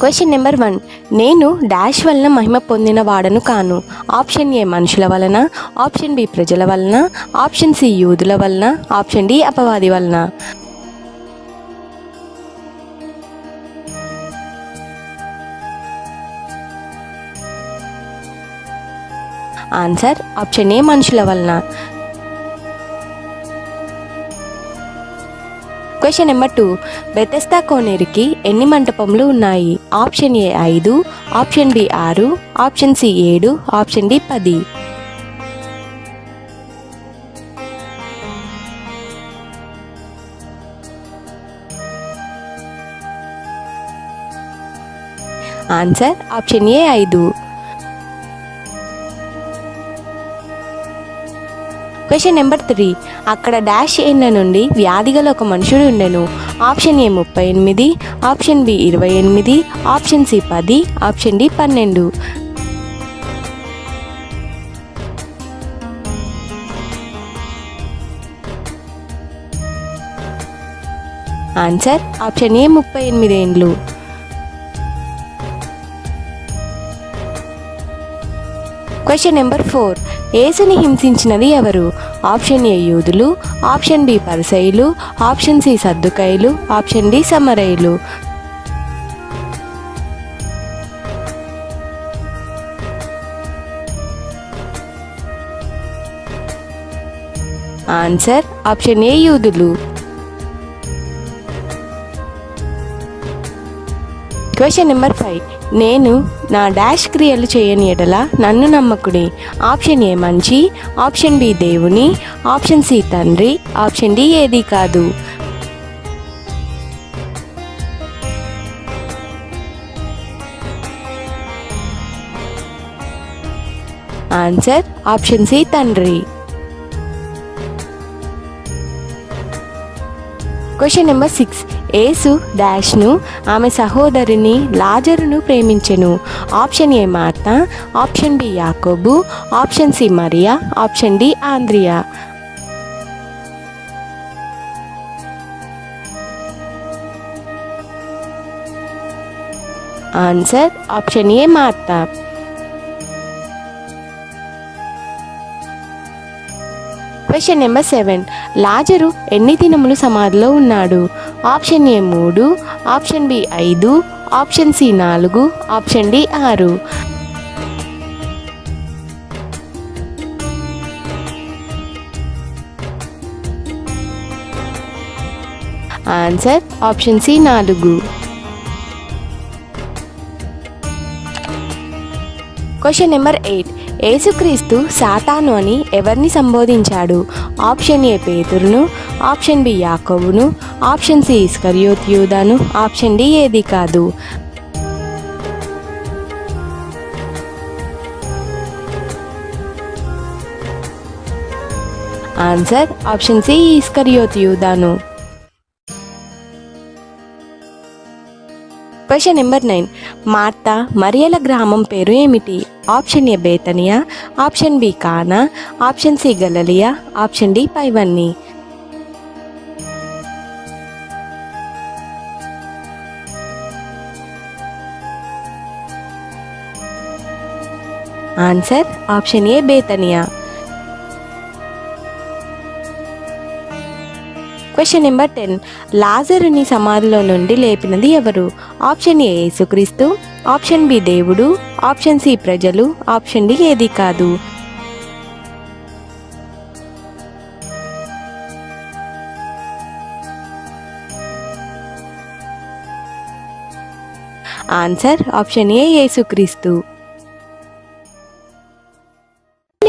Question number one నేను dash వలన మహిమ పొందిన వాడను కాను. ఆప్షన్ ఏ మనుషుల వలన ఆప్షన్ బి ప్రజల వలన ఆప్షన్ సి యూదుల వలన ఆప్షన్ డి అపవాది వలన. ఆన్సర్ ఆప్షన్ ఏ మనుషుల వలన. క్వశ్చన్ నెంబర్ టూ బెతెస్తా కోనేరుకి ఎన్ని మంటపములు ఉన్నాయి? ఆప్షన్ ఏ ఐదు ఆప్షన్ బి ఆరు ఆప్షన్ సి ఏడు ఆప్షన్ డి పది. ఆన్సర్ ఆప్షన్ ఏ ఐదు. క్వశ్చన్ నెంబర్ త్రీ అక్కడ డాష్ ఎండ్ల నుండి వ్యాధి గల ఒక మనుషుడు ఉండెను. ఆప్షన్ ఏ ముప్పై ఎనిమిది ఆప్షన్ బి ఇరవై ఎనిమిది ఆప్షన్ సి పది ఆప్షన్ డి పన్నెండు. ఆన్సర్ ఆప్షన్ ఏ ముప్పై ఎనిమిది ఏండ్లు క్వశ్చన్ నెంబర్ ఫోర్ ఏసుని హింసించినది ఎవరు? ఆప్షన్ ఏ యూదులు ఆప్షన్ బి పరిసైలు ఆప్షన్ సి సర్దుకాయలు ఆప్షన్ డి సమరయులు. ఆన్సర్ ఆప్షన్ ఏ యూదులు. Question number five. నేను నా డాష్ క్రియలు చేయని ఎడల నన్ను నమ్మకుడి. ఆప్షన్ ఏ మంచి ఆప్షన్ బి దేవుని ఆప్షన్ సి తండ్రి ఆప్షన్ డి ఏది కాదు. ఆన్సర్ ఆప్షన్ సి తండ్రి. Question number six. ఏసు డాష్ను ఆమె సహోదరుని లాజరును ప్రేమించెను. ఆప్షన్ ఏ మార్త ఆప్షన్ బి యాకోబు ఆప్షన్ సి మరియా ఆప్షన్ డి ఆంద్రియా. ఆన్సర్ ఆప్షన్ ఏ మార్త. క్వశ్చన్ నెంబర్ సెవెన్ లాజరు ఎన్ని దినములు సమాధిలో ఉన్నాడు? ఆప్షన్ ఏ మూడు ఆప్షన్ బి ఐదు ఆప్షన్ సి నాలుగు ఆప్షన్ డి ఆరు. ఆన్సర్ ఆప్షన్ సి నాలుగు. Question number eight. యేసుక్రీస్తు సాతాను అని ఎవరిని సంబోధించాడు? ఆప్షన్ ఏ పేతురును ఆప్షన్ బి యాకోబును ఆప్షన్ సి ఇస్కరియోత్ యూదాను ఆప్షన్ డి ఏది కాదు. ఆన్సర్ ఆప్షన్ సి ఇస్కరియోత్ క్వశ్చన్ నెంబర్ నైన్. మార్తా మరియల గ్రామం పేరు ఏమిటి? ఆప్షన్ ఏ బేతనియా ఆప్షన్ బి కానా ఆప్షన్ సి గలలియా ఆప్షన్ డి పైవన్నీ. Answer option A Bethany. Question number ten. లాజరుని సమాధిలో నుండి లేపినది ఎవరు? ఆప్షన్ ఏ యేసుక్రీస్తు ఆప్షన్ బి దేవుడు ఆప్షన్ సి ప్రజలు ఆప్షన్ డి ఏది కాదు. ఆన్సర్ ఆప్షన్ ఏ యేసుక్రీస్తు.